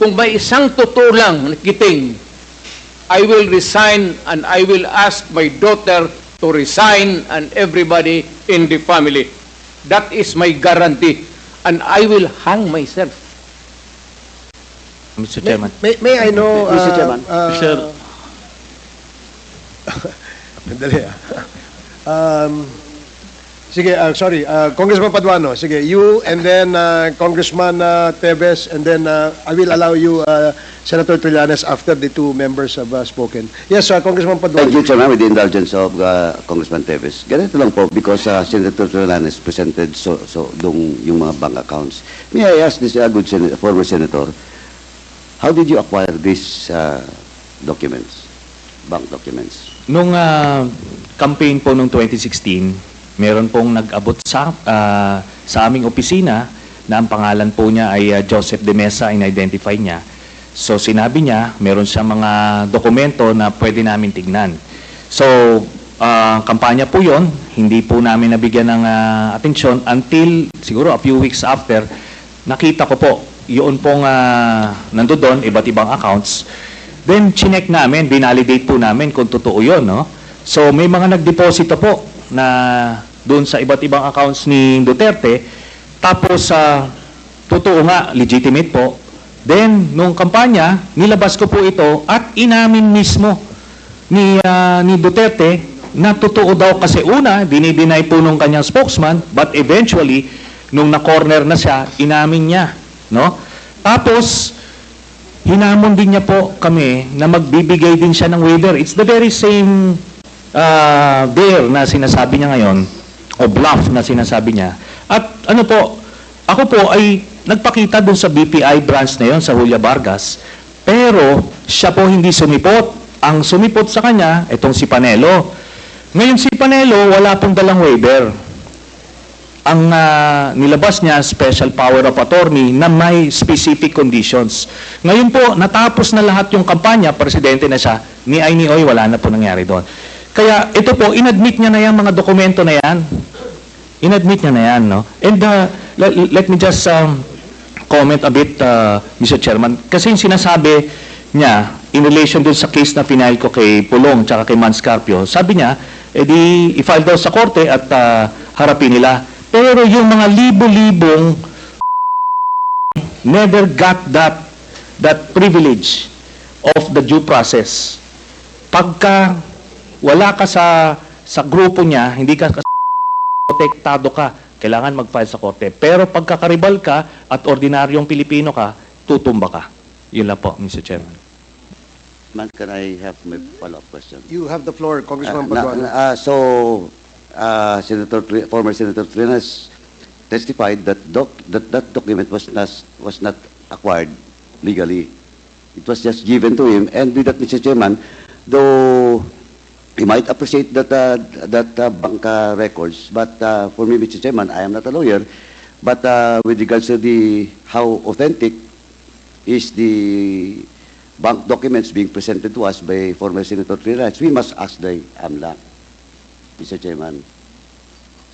kung may isang totoo lang na kiting, I will resign and I will ask my daughter to resign and everybody in the family. That is my guarantee. And I will hang myself. Mr. May, Chairman. may, may I know... Mr. uh, Chairman. uh, Sir. Dali ah. Um, sige, uh, sorry. Uh, Congressman Paduano, sige. You and then uh, Congressman uh, Tevez and then uh, I will allow you, uh, Senator Trillanes, after the two members have uh, spoken. Yes, uh, Congressman Thank Paduano. you, Chairman, with the indulgence of uh, Congressman Teves. Ganito lang po, because uh, Senator Trillanes presented so, so, dong yung mga bank accounts. May I ask this uh, good sen- former senator, how did you acquire these uh, documents, bank documents? Nung ah, campaign po nung 2016, meron pong nag-abot sa, ah, sa aming opisina na ang pangalan po niya ay ah, Joseph De Mesa, in-identify niya. So sinabi niya, meron siya mga dokumento na pwede namin tignan. So, ah, kampanya po yon hindi po namin nabigyan ng ah, atensyon until siguro a few weeks after, nakita ko po, yun pong uh, nandoon, iba't ibang accounts. Then, chinek namin, binalidate po namin kung totoo yun, no? So, may mga nagdeposito po na doon sa iba't ibang accounts ni Duterte. Tapos, sa totoo nga, legitimate po. Then, nung kampanya, nilabas ko po ito at inamin mismo ni, ah, ni Duterte na totoo daw kasi una, dinideny po nung kanyang spokesman, but eventually, nung na-corner na siya, inamin niya. No? Tapos, hinamon din niya po kami na magbibigay din siya ng waiver. It's the very same uh, dare na sinasabi niya ngayon, o bluff na sinasabi niya. At ano po, ako po ay nagpakita dun sa BPI branch na yon sa Julia Vargas, pero siya po hindi sumipot. Ang sumipot sa kanya, itong si Panelo. Ngayon si Panelo, wala pong dalang waiver ang ah, nilabas niya, special power of attorney na may specific conditions. Ngayon po, natapos na lahat yung kampanya, presidente na siya, ni ay ni Oy, wala na po nangyari doon. Kaya ito po, inadmit niya na yan, mga dokumento na yan. Inadmit niya na yan, no? And uh, let, let me just um, comment a bit, uh, Mr. Chairman. Kasi yung sinasabi niya, in relation dun sa case na pinail ko kay Pulong tsaka kay Manscarpio, sabi niya, edi i-file daw sa korte at uh, harapin nila. Pero yung mga libo-libong never got that that privilege of the due process. Pagka wala ka sa sa grupo niya, hindi ka kas- protektado ka, kailangan mag-file sa korte. Pero pagkakaribal ka at ordinaryong Pilipino ka, tutumba ka. Yun lang po, Mr. Chairman. Man, can I have my follow-up question? You have the floor, Uh, Congressman na- Paduano. uh, so, uh, Senator, former Senator Trinas testified that doc, that, that document was not, was not acquired legally. It was just given to him. And with that, Mr. Chairman, though he might appreciate that, uh, that uh, bank uh, records, but uh, for me, Mr. Chairman, I am not a lawyer, but uh, with regards to the, how authentic is the bank documents being presented to us by former Senator Trinas, we must ask the AMLA. Mr. Chairman.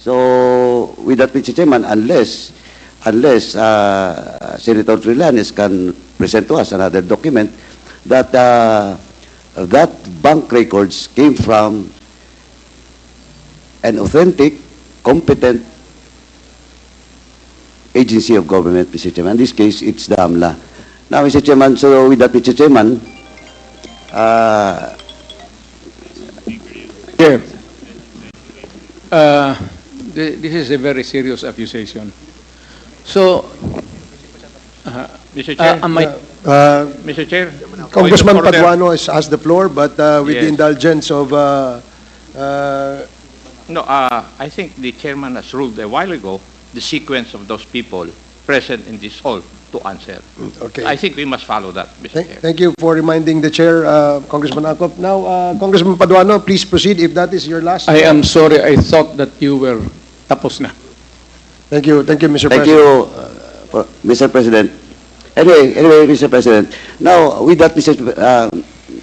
So, with that, Mr. Chairman, unless, unless uh, Senator Trillanes can present to us another document that uh, that bank records came from an authentic, competent agency of government, Mr. Chairman. In this case, it's the AMLA. Now, Mr. Chairman, so with that, Mr. Chairman, uh, Chair, uh, th- this is a very serious accusation. So, uh, Mr. Chair, uh, Uh, Mr. Chair. Congressman of order. Paduano has asked the floor, but uh, with the Yes. indulgence of uh, uh, No, uh, I think the chairman has ruled a while ago the sequence of those people present in this hall to answer. Okay. I think we must follow that, Mr. Thank, Chair. thank you for reminding the chair, uh, Congressman Akop. Now, uh, Congressman Paduano, please proceed if that is your last. I am sorry, I thought that you were tapos na. Thank you, thank you, Mr. Thank President. you, uh, for- Mr. President. Anyway, anyway, Mr. President. Now, with that, Mr. Uh,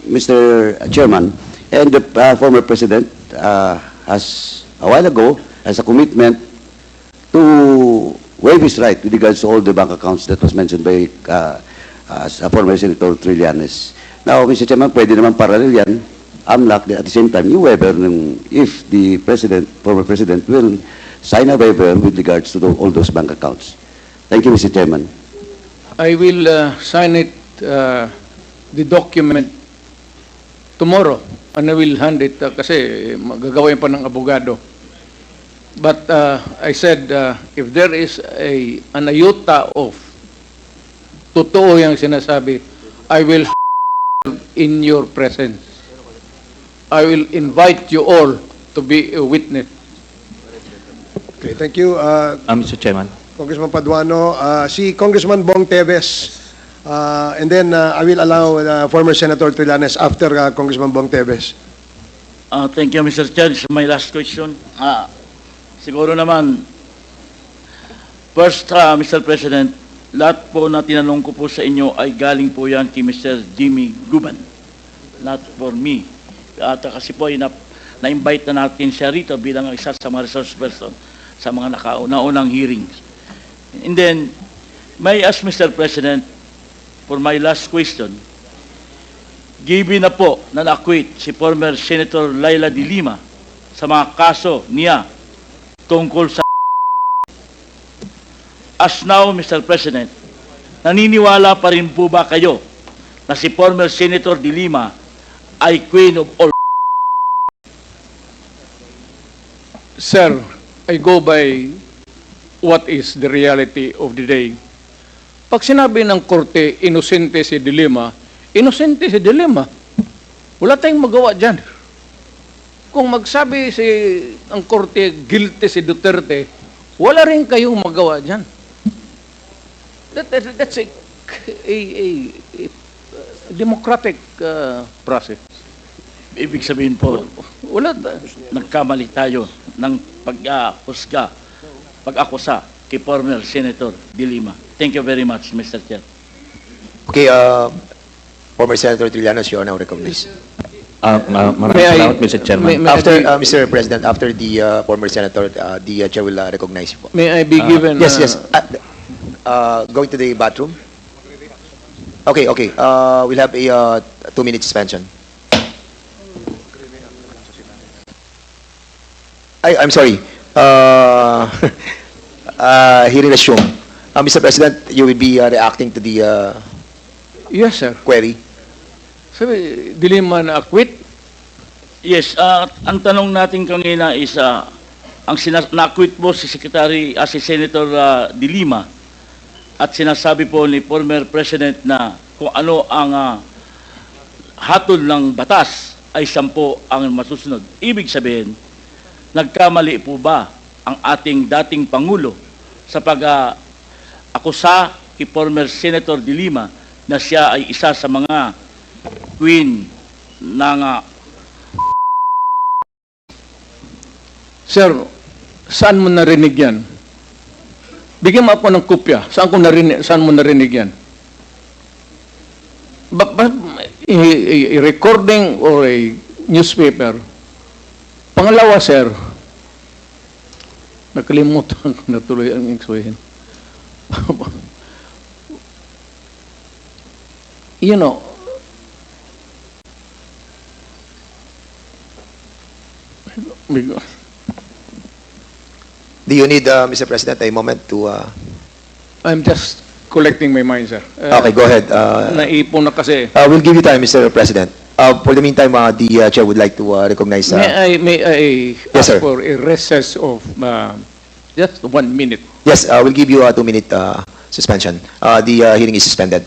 Mr. Chairman, and the uh, former President uh, has, a while ago, has a commitment to waive his right with regards to all the bank accounts that was mentioned by uh, a former Senator Trillanes. Now, Mr. Chairman, pwede naman parallel yan. AMLAC, at the same time, yung waiver ng, if the President, former President will sign a waiver with regards to tho- all those bank accounts. Thank you, Mr. Chairman. I will uh, sign it, uh, the document tomorrow, and I will hand it uh, kasi magagawin pa ng abogado. But uh, I said, uh, if there is a an iota of totoo yung sinasabi, I will in your presence. I will invite you all to be a witness. Okay, thank you, uh, Ah, Mr. Chairman. Congressman Paduano. Uh, si Congressman Bong Teves, uh, and then uh, I will allow uh, former Senator Trillanes after uh, Congressman Bong Teves. Uh, thank you, Mr. Chair. My last question. Ah, siguro naman, first, uh, Mr. President, lahat po na tinanong ko po sa inyo ay galing po yan kay Mr. Jimmy Guban. Not for me. At uh, kasi po, na, na-invite na natin siya rito bilang isa sa mga resource person sa mga nakauna-unang hearings. And then, may ask Mr. President, for my last question, Given na po na na-acquit si former Senator Laila de Lima sa mga kaso niya tungkol sa As now, Mr. President, naniniwala pa rin po ba kayo na si former Senator de Lima ay queen of all Sir, I go by what is the reality of the day. Pag sinabi ng korte, inosente si Dilema, inosente si Dilema. Wala tayong magawa dyan. Kung magsabi si ang korte, guilty si Duterte, wala rin kayong magawa dyan. That, that- that's a, a, a, a democratic uh, process. ibig sabihin po, Wala, nagkamali tayo ng pag-ahusga, pag-akusa kay former Senator de Lima. Thank you very much, Mr. Chair. Okay, uh, former Senator Trillanos, you are now recognized. Ah, ma- maraming May I- salamat, Mr. Chairman. may- may After, uh, Mr. President, after the uh, former Senator, uh, the uh, Chair will uh, recognize you may I be given... Yes, uh, yes. Uh, uh, going to the bathroom? Okay, okay. Uh, we'll have a uh, two-minute suspension. I, I'm sorry. Uh, uh, hearing resumed. Uh, Mr. President, you will be uh, reacting to the uh, Yes, sir. query. Sabi, dilima na acquit. Yes, ah, ang tanong natin kanina is ah, ang sinas- na-acquit po si Secretary ah, si Senator ah, De Lima at sinasabi po ni former President na kung ano ang ah, hatol ng batas ay sampo ang masusunod. Ibig sabihin, nagkamali po ba ang ating dating Pangulo sa pag ah, akusa kay former Senator De Lima na siya ay isa sa mga queen ng ah, Sir, saan mo narinig yan? Bigyan mo ako ng kopya. Saan, ko narinig, saan mo narinig yan? Ba, ba, a- a recording or a newspaper. Pangalawa, sir, nakalimutan ko na tuloy ang explain. you know, Do you need, uh, Mr. President, a moment to... Uh, I'm just collecting my mind, sir. Uh, okay, go ahead. Uh, Naipon na kasi. Uh, we'll give you time, Mr. President. Uh, for the meantime, uh, the uh, chair would like to uh, recognize. Uh, May I, may I Yes, ask sir. for a recess of uh, just one minute? yes, uh, we'll give you a two-minute uh, suspension. Uh, the uh, hearing is suspended.